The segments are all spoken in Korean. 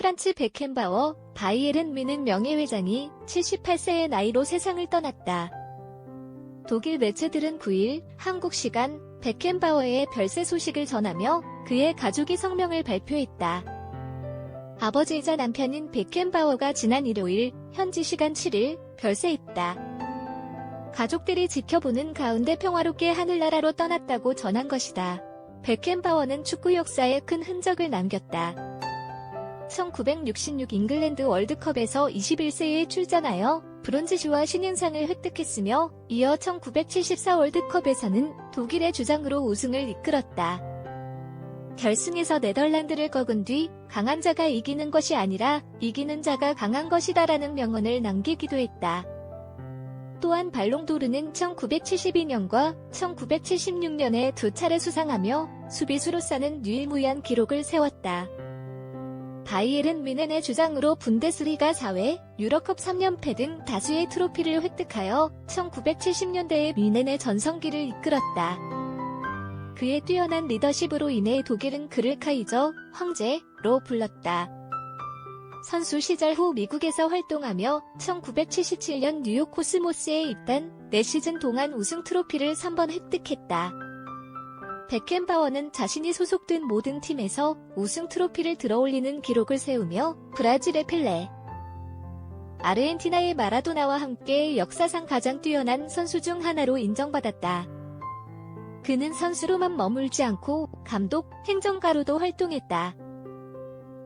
프란츠 베켄바워, 바이에른 미는 명예회장이 78세의 나이로 세상을 떠났다. 독일 매체들은 9일 한국 시간 베켄바워의 별세 소식을 전하며 그의 가족이 성명을 발표했다. 아버지이자 남편인 베켄바워가 지난 일요일 현지 시간 7일 별세했다. 가족들이 지켜보는 가운데 평화롭게 하늘나라로 떠났다고 전한 것이다. 베켄바워는 축구 역사에 큰 흔적을 남겼다. 1966 잉글랜드 월드컵에서 21세에 출전하여 브론즈주와 신인상을 획득했으며 이어 1974 월드컵에서는 독일의 주장으로 우승을 이끌었다. 결승에서 네덜란드를 꺾은 뒤 강한 자가 이기는 것이 아니라 이기는 자가 강한 것이다라는 명언을 남기기도 했다. 또한 발롱도르는 1972년과 1976년에 두 차례 수상하며 수비수로서는 유일무이한 기록을 세웠다. 바이에른 미넨의 주장으로 분데스리가 4회, 유럽컵 3연패 등 다수의 트로피를 획득하여 1970년대의 미넨의 전성기를 이끌었다. 그의 뛰어난 리더십으로 인해 독일은 그를 카이저, 황제로 불렀다. 선수 시절 후 미국에서 활동하며 1977년 뉴욕 코스모스에 입단 4시즌 동안 우승 트로피를 3번 획득했다. 베켄바워는 자신이 소속된 모든 팀에서 우승 트로피를 들어올리는 기록을 세우며 브라질의 펠레, 아르헨티나의 마라도나와 함께 역사상 가장 뛰어난 선수 중 하나로 인정받았다. 그는 선수로만 머물지 않고 감독, 행정가로도 활동했다.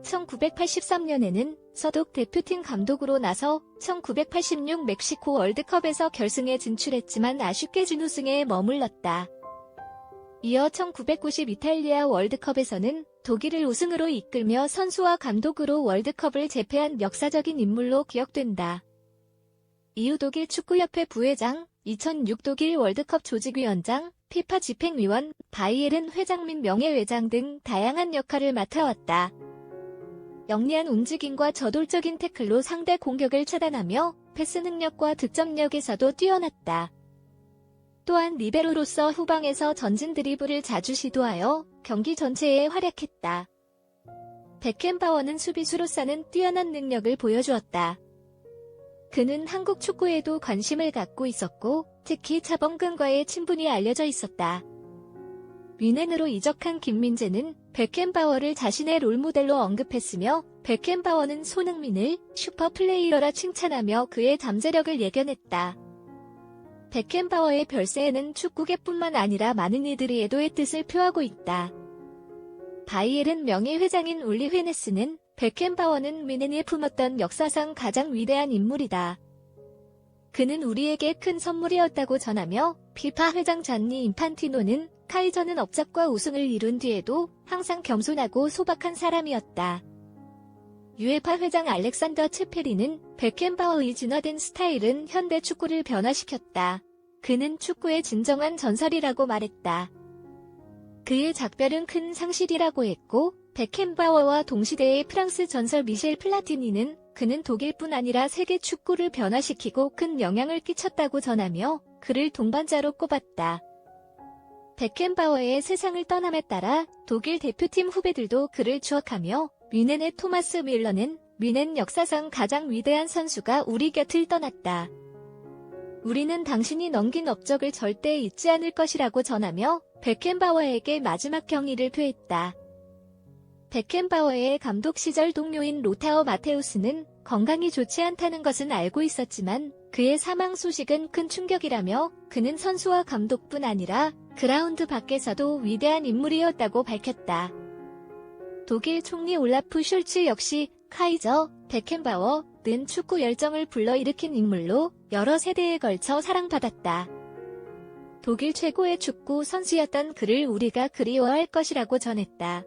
1983년에는 서독 대표팀 감독으로 나서 1986 멕시코 월드컵에서 결승에 진출했지만 아쉽게 준우승에 머물렀다. 이어 1990 이탈리아 월드컵에서는 독일을 우승으로 이끌며 선수와 감독으로 월드컵을 제패한 역사적인 인물로 기억된다. 이후 독일 축구협회 부회장, 2006 독일 월드컵 조직위원장, 피파 집행위원, 바이에른 회장 및 명예회장 등 다양한 역할을 맡아왔다. 영리한 움직임과 저돌적인 태클로 상대 공격을 차단하며 패스 능력과 득점력에서도 뛰어났다. 또한 리베로로서 후방에서 전진 드리블을 자주 시도하여 경기 전체에 활약했다. 베켄바워는 수비수로서는 뛰어난 능력을 보여주었다. 그는 한국 축구에도 관심을 갖고 있었고 특히 차범근과의 친분이 알려져 있었다. 위넨으로 이적한 김민재는 베켄바워를 자신의 롤모델로 언급했으며 베켄바워는 손흥민을 슈퍼플레이어라 칭찬하며 그의 잠재력을 예견했다. 베켄바워의 별세에는 축구계뿐만 아니라 많은 이들이 애도의 뜻을 표하고 있다. 바이에른 명예회장인 울리 회네스는 베켄바워는 미넨이 품었던 역사상 가장 위대한 인물이다. 그는 우리에게 큰 선물이었다고 전하며 피파 회장 잔니 인판티노는 카이저는 업적과 우승을 이룬 뒤에도 항상 겸손하고 소박한 사람이었다. 유에파 회장 알렉산더 체페리는 베켄바워의 진화된 스타일은 현대 축구를 변화시켰다. 그는 축구의 진정한 전설이라고 말했다. 그의 작별은 큰 상실이라고 했고 베켄바워와 동시대의 프랑스 전설 미셸 플라티니는 그는 독일뿐 아니라 세계 축구를 변화시키고 큰 영향을 끼쳤다고 전하며 그를 동반자로 꼽았다. 베켄바워의 세상을 떠남에 따라 독일 대표팀 후배들도 그를 추억하며 뮌헨의 토마스 밀러는 뮌헨 역사상 가장 위대한 선수가 우리 곁을 떠났다. 우리는 당신이 넘긴 업적을 절대 잊지 않을 것이라고 전하며 베켄바워에게 마지막 경의를 표했다. 베켄바워의 감독 시절 동료인 로타오 마테우스는 건강이 좋지 않다는 것은 알고 있었지만 그의 사망 소식은 큰 충격이라며 그는 선수와 감독뿐 아니라 그라운드 밖에서도 위대한 인물이었다고 밝혔다. 독일 총리 올라프 숄츠 역시 카이저, 베켄바워 는 축구 열정을 불러일으킨 인물로 여러 세대에 걸쳐 사랑받았다. 독일 최고의 축구 선수였던 그를 우리가 그리워할 것이라고 전했다.